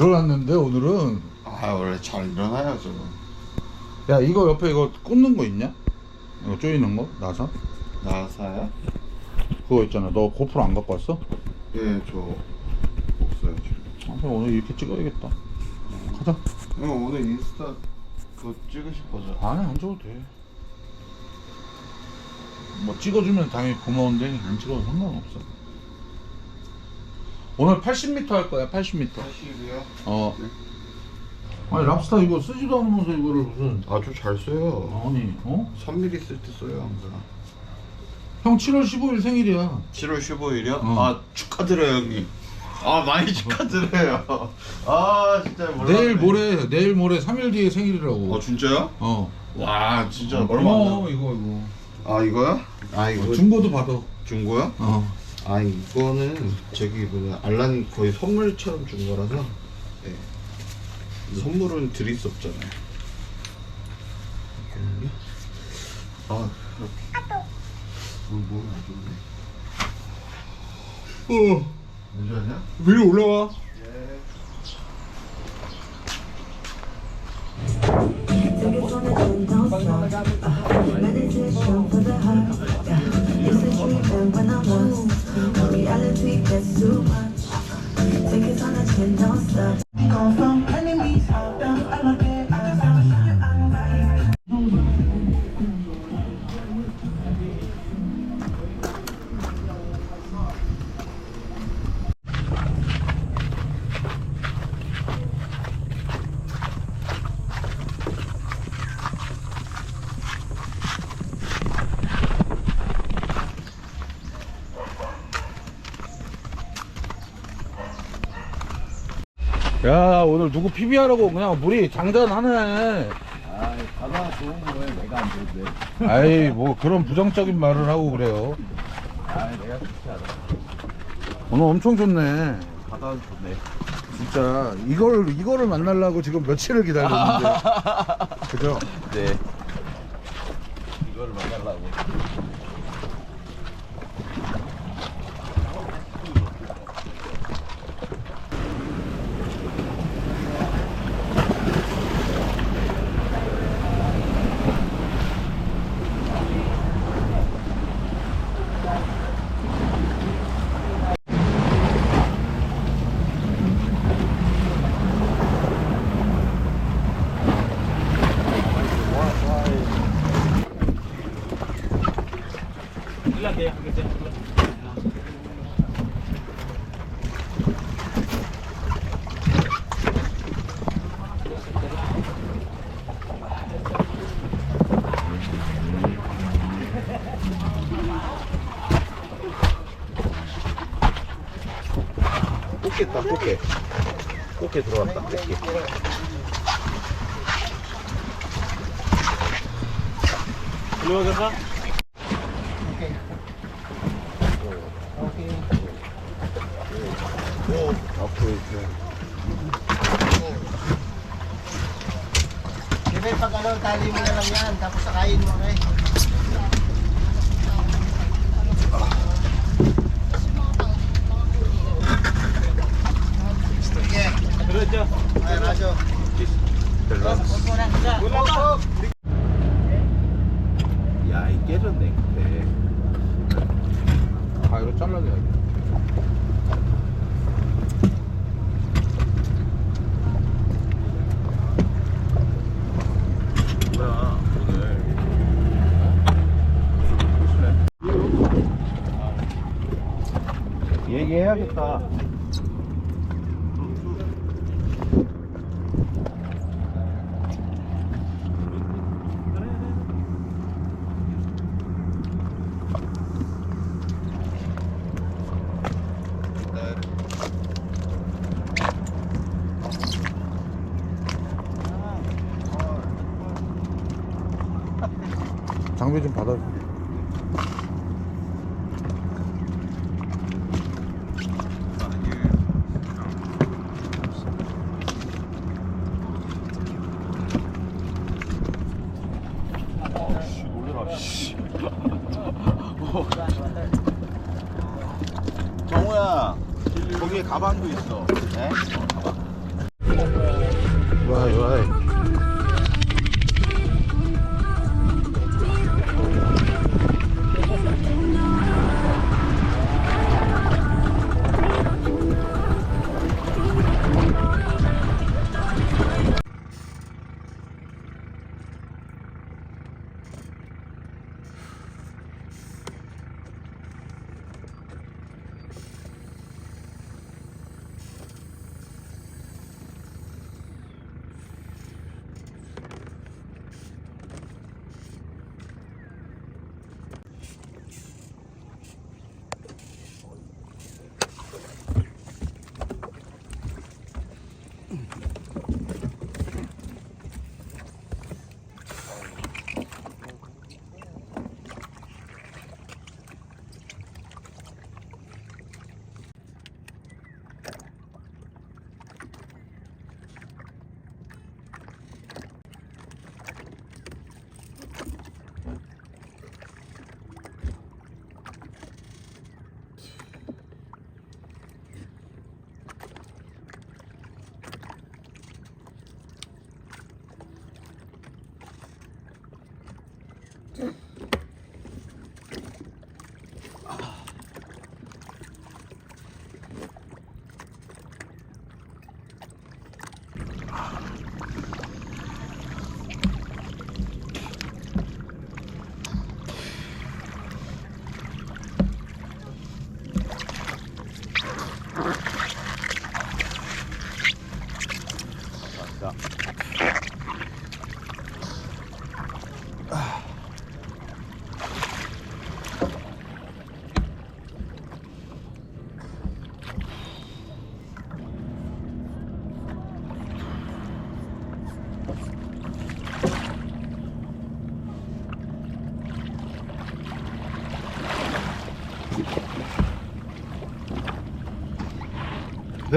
오 일어났는데 오늘은 아 원래 잘 일어나야죠. 야 이거 옆에 이거 꽂는 거 있냐? 이거 조이는 거? 나사? 나사야? 그거 있잖아 너 고프로 안 갖고 왔어? 예, 저 없어요 지금. 아, 그럼 오늘 이렇게 찍어야겠다 가자 형 오늘 인스타 그거 찍으실 거죠? 아니 안 찍어도 돼뭐 뭐 찍어주면 당연히 고마운데 안 찍어도 상관없어 오늘 80m 할 거야 80m 80이요? 어 네. 아니 랍스타 이거 쓰지도 않으면서 이거를 무슨 아주 잘 써요. 아니 어? 3mm 쓸 때 써요 항상. 형 7월 15일 생일이야 7월 15일이요? 어. 아 축하드려요 형님. 아 많이 축하드려요. 아 진짜 몰랐네. 내일 모레 내일 모레 3일 뒤에 생일이라고 아 진짜요? 어 와 진짜 어, 얼마 안 고마워, 남. 이거 이거 아 이거요? 아 이거 어, 중고도 받아 중고요? 어 아 이거는 저기 뭐냐 알란이 거의 선물처럼 준 거라서 네. 선물은 드릴 수 없잖아요. 아 이렇게. 뭐 뭐안 좋네. 어. 괜찮냐? 위로 올라와 Take it from the chin, don't stop. Uh, meditation for the heart. Yeah. It's a dream when I'm lost. When reality gets too much. Take it from the chin, don't stop. Come from enemies, 야 오늘 누구 PB하라고 그냥 물이 장전하네 바다 좋은 거에 내가 안 좋은데. 아이 뭐 그런 부정적인 말을 하고 그래요 아, 내가 좋지 않아. 오늘 엄청 좋네 바다는 좋네. 진짜 이걸 이거를 만나려고 지금 며칠을 기다렸는데 그죠? 네. 꽃게다 꽃게. 꽃게 들어왔다 꽃게. Siyempre, pag ano, tali mo na lang yan, tapos sakayin mo, okay? 해야겠다. 장비 좀 받아줘 가방도 있어. 네?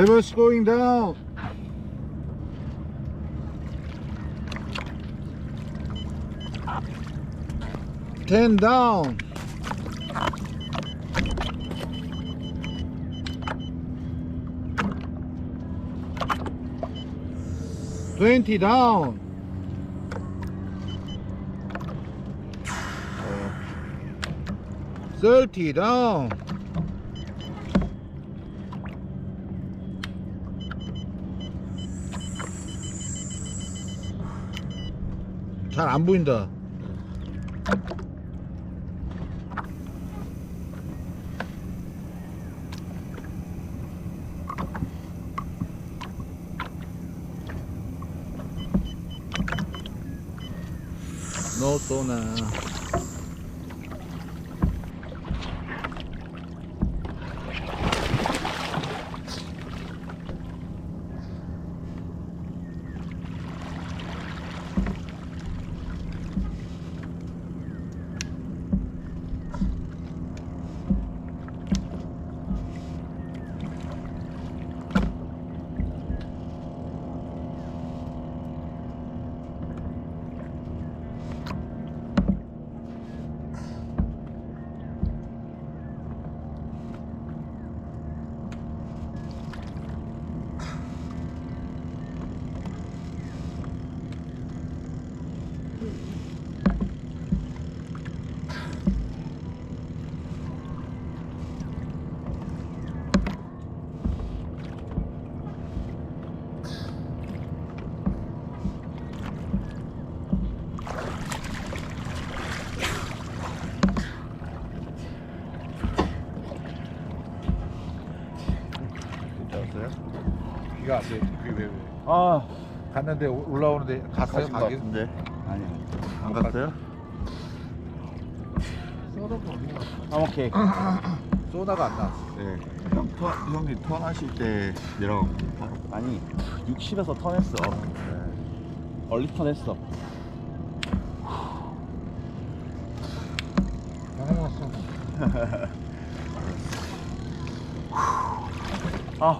Levels going down. Ten down. Twenty down. Thirty down 잘 안 보인다. 너 쏘나. 괜찮았어요? 비가 안 돼. 그게 왜, 왜. 아, 갔는데 오- 올라오는데 갔어요? 가신 것 가긴? 같은데. 아니, 안 갔어요? 아, 오케이. 소나가 안 나왔어. 네. 형, 턴, 형이 턴하실 때 내려가고 바로. 아니 60에서 턴했어 얼리 턴했어. 아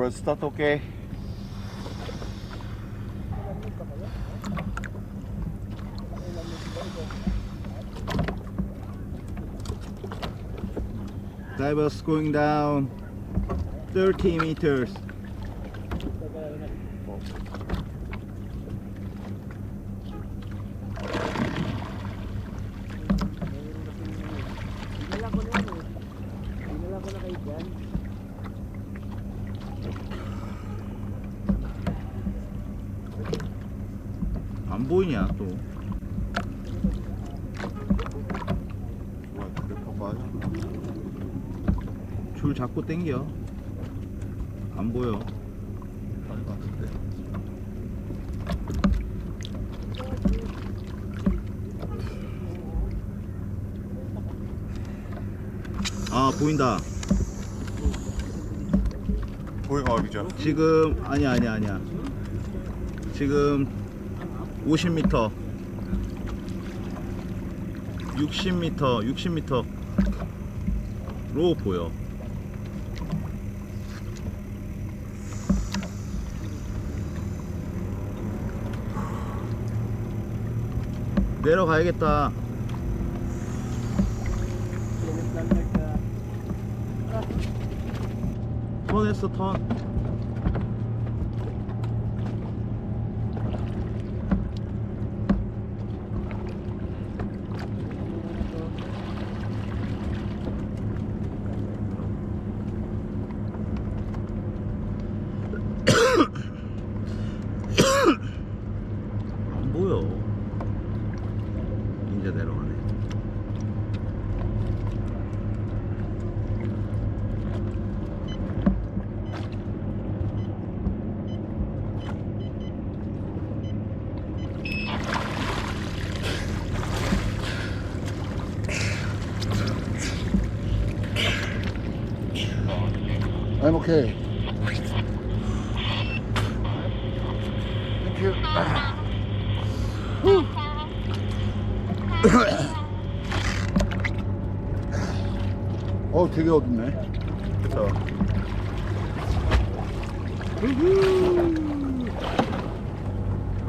드라이버 스타트 오케이 Divers going down 30 meters. 안 보이냐 또? 줄 잡고 당겨. 안 보여. 아 보인다. 보이가 어디죠? 지금 아니야 아니야 아니야. 지금 50m 60m 60m로 보여. 내려가야겠다. 턴했어 턴 안 보여. 이제 내려가네. Thank you. 어 되게 어둡네. 그쵸.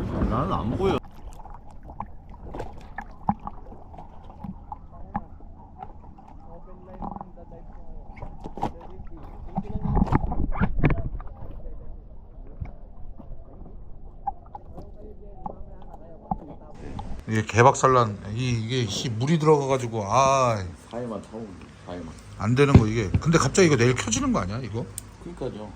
아, 나는 안 보여. 이게 개박살난 이, 이게 씨, 물이 들어가가지고 아안 사이만 타고 사이만. 되는 거 이게. 근데 갑자기 이거 내일 켜지는 거 아니야 이거? 그러니까죠.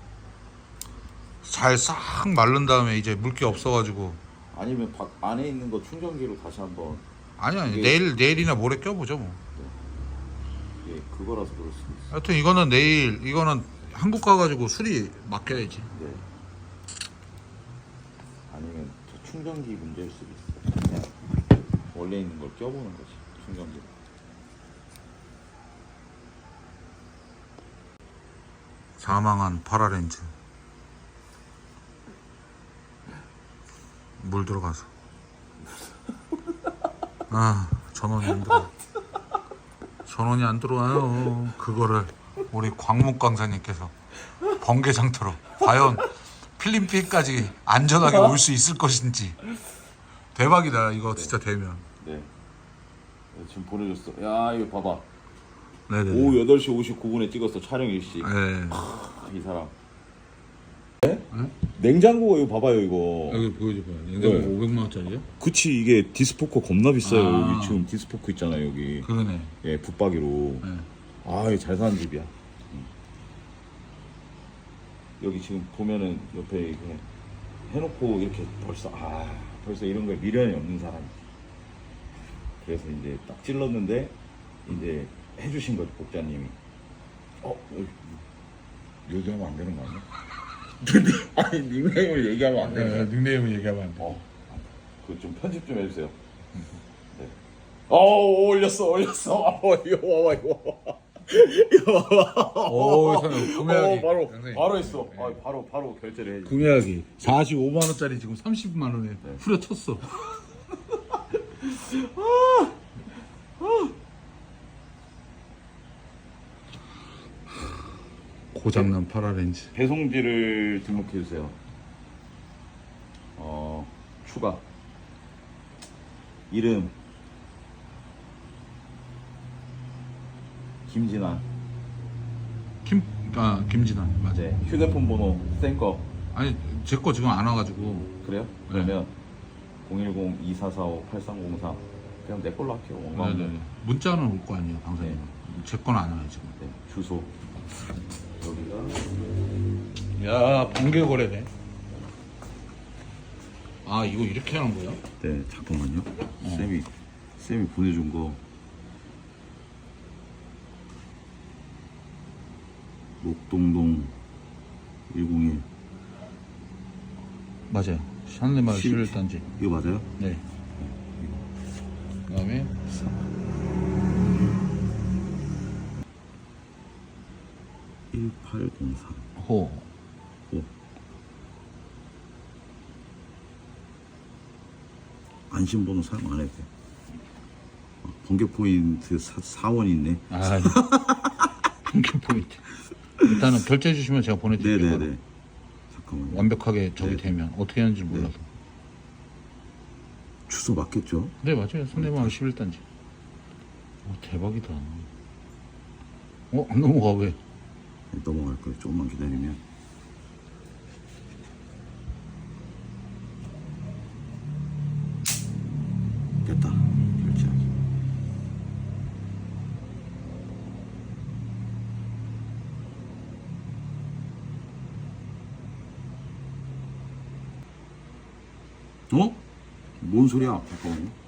잘 싹 마른 다음에 이제 물기 없어가지고 아니면 밖 안에 있는 거 충전기로 다시 한번 아니 아니 이게- 내일 내일이나 모레 껴보죠 뭐. 예 그거라서 그럴 수도 있어. 하여튼 이거는 내일 이거는 한국 가가지고 수리 맡겨야지. 네. 아니면 저 충전기 문제일 수도 있어. 원래 있는 걸 껴보는 거지 충전기. 사망한 파라렌즈. 물 들어가서. 아 전원이 안 들어 전원이 안 들어와요. 그거를 우리 광목 강사님께서 번개 상태로 과연 필리핀까지 안전하게 올 수 있을 것인지. 대박이다 이거 진짜 되면 지금 보내줬어. 야 이거 봐봐. 네네 오후 8시 59분에 찍었어 촬영 일시. 네. 이 사람. 냉장고 이거 봐봐요 이거. 여기 보여줘봐요. 냉장고 네. 500만 원짜리요? 그치 이게 디스포커 겁나 비싸요. 아. 여기 지금 디스포커 있잖아요 여기. 그러네. 예 붙박이로. 네. 아, 이거 잘 사는 집이야. 음. 여기 지금 보면은 옆에 이렇게 해놓고 이렇게 벌써 아 벌써 이런 거에 미련이 없는 사람이. 그래서 이제 딱 찔렀는데 이제 해주신 거죠 복자님이. 어, 어, 얘기하면 안 되는 거 아니야? 아니 닉네임을 얘기하면 안 되는 거야. 네, 닉네임을 얘기하면 안 돼. 어, 그좀 편집 좀 해주세요. 네. 어 올렸어 올렸어. 어, 이거 봐봐 이거. 봐봐. 이거 봐봐. 오, 선생님, 구매하기. 어, 바로 선생님. 바로 했어. 아, 바로 바로 결제를 해. 구매하기 45만 원짜리 지금 30만 원에 후려쳤어. 고장난 파라렌즈. 배송지를 등록해 주세요. 어 추가 이름 김진아. 김, 아 김진환 맞아. 네. 휴대폰 번호 센 거. 아니 제 거 지금 안 와가지고 그래요? 그러면 010-2445-8304 그냥 내 걸로 할게요. 원광. 네네. 문자는 올 거 아니에요 방송에. 네. 제 건 안 와요 지금. 네, 주소. 여기가 야 번개 거래네. 아 이거 이렇게 하는 거야? 네, 잠깐만요. 쌤이 쌤이 보내준 거. 목동동 101 맞아요. 샤넬마을 십- 11단지. 이거 맞아요? 네. 그다음에 1803 호. 안심번호 사용 안 해도 돼. 어, 번개 포인트 사, 사원이 있네. 아, 평균 포인트. 일단은 결제해 주시면 제가 보내드릴게요. 네네네. 잠깐만요. 완벽하게 저기 네. 되면 어떻게 하는지 몰라서. 주소 맞겠죠? 네 맞아요. 손대방 11단지. 오, 대박이다. 어? 안 넘어가 왜? 넘어갈 거예요. 조금만 기다리면. 됐다. 결제하기. 어? 뭔 소리야? 잠깐만요.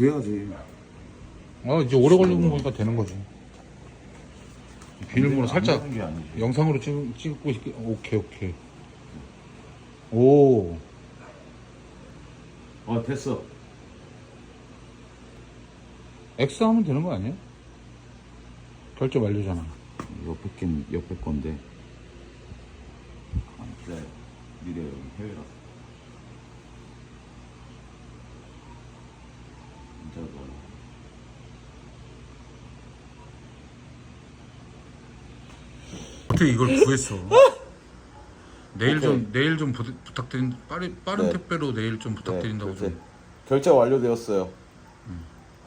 돼야지. 어 이제 오래 걸리는 거니까 되는 거지. 비밀번호 살짝 안 되는 게 아니지. 영상으로 찍, 찍고 싶게 오케이 오케이. 오. 어 됐어. X 하면 되는 거 아니에요? 결제 완료잖아. 옆에 건 옆에 건데. 아, 기다려. 미래 해외라서. 진짜 뭐. 어떻게 이걸 구했어? 내일 좀 내일 좀 부, 부탁드린 빠른 빠른 네. 택배로 내일 좀 부탁드린다고 결제. 좀 결제 완료되었어요.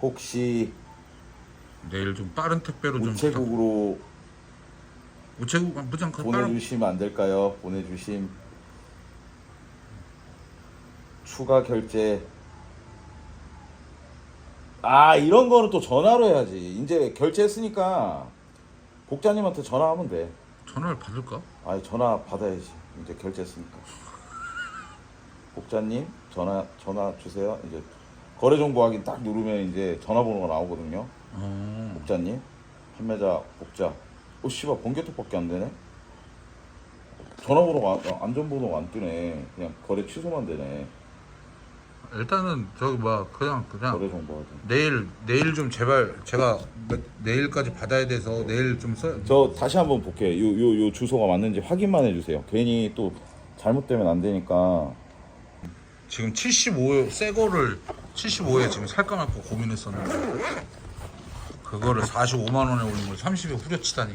혹시 내일 좀 빠른 택배로 좀 부탁. 우체국으로 우체국 아, 무장 그 빠른 보내주시면 안 될까요? 보내주심. 추가 결제. 아 이런 거는 또 전화로 해야지. 이제 결제했으니까 복자님한테 전화하면 돼. 전화를 받을까? 아니 전화 받아야지. 이제 결제했으니까. 복자님 전화 전화 주세요. 이제 거래 정보 확인 딱 누르면 이제 전화번호가 나오거든요. 어. 복자님 판매자 복자. 오 씨발 번개톡밖에 안 되네. 전화번호가 안- 안전번호가 안 뜨네. 그냥 거래 취소만 되네. 일단은 저기 뭐야 그냥 그냥 정보. 내일 내일 좀 제발 제가 몇- 내일까지 받아야 돼서 내일 좀 써. 저 다시 한번 볼게 요. 요요요 주소가 맞는지 확인만 해주세요. 괜히 또 잘못되면 안 되니까. 지금 75에 새 거를 75에 지금 살까 말까 고민했었는데 그거를 45만 원에 올린 걸 30에 후려치다니.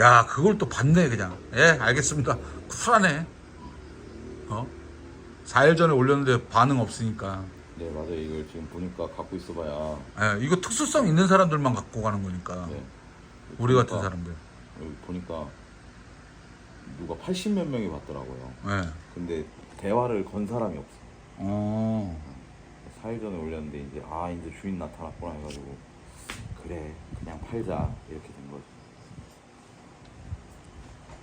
야 그걸 또 받네 그냥. 예 알겠습니다. 쿨하네. 어? 4일 전에 올렸는데 반응 없으니까. 네 맞아요. 이걸 지금 보니까 갖고 있어봐야 예, 이거 특수성 있는 사람들만 갖고 가는 거니까. 네. 우리 같은 보니까- 사람들. 여기 보니까 누가 80 몇 명이 봤더라고요. 예. 근데 대화를 건 사람이 없어. 어. 4일 전에 올렸는데 이제 아 이제 주인 나타났구나 해가지고 그래 그냥 팔자 이렇게 된 거죠.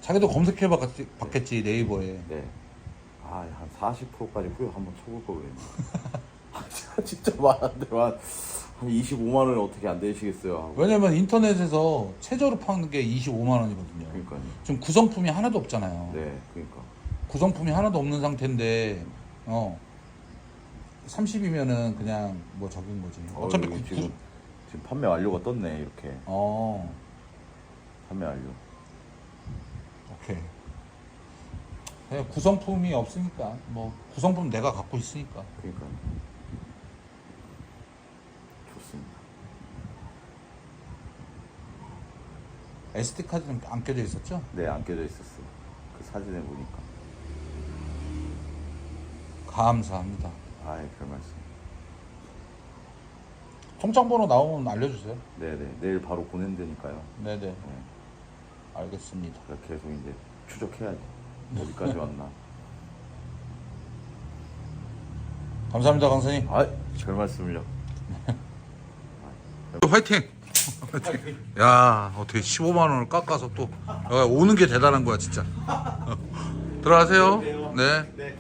자기도 검색해 봤겠지, 봤겠지 네이버에. 네. 아, 한 40%까지 후회 한번 쳐볼 걸 그랬네. 아, 진짜, 많은데, 한, 한 25만 원을 어떻게 안 되시겠어요? 하고. 왜냐면 인터넷에서 최저로 파는 게 25만 원이거든요. 그러니까요. 지금 구성품이 하나도 없잖아요. 네, 그러니까. 구성품이 하나도 없는 상태인데 어 30이면은 그냥 뭐 적인 거지. 어, 어차피 여기 구, 지금, 구, 지금 판매 완료가 떴네, 이렇게. 어 판매 완료. 오케이. 그냥 구성품이 없으니까 뭐 구성품 내가 갖고 있으니까. 그러니까. 좋습니다. SD 카드는 안 껴져 있었죠? 네, 안 껴져 있었어. 그 사진에 보니까. 감사합니다. 아이, 별 말씀. 통장 번호 나오면 알려주세요. 네네. 내일 바로 보낸다니까요. 네네. 네. 알겠습니다. 그래서 계속 이제 추적해야지. 어디까지 왔나. 감사합니다, 강선님. 아이, 별 말씀을요. 화이팅! 야, 어떻게 15만 원을 깎아서 또 야, 오는 게 대단한 거야, 진짜. 들어가세요. 네. 네.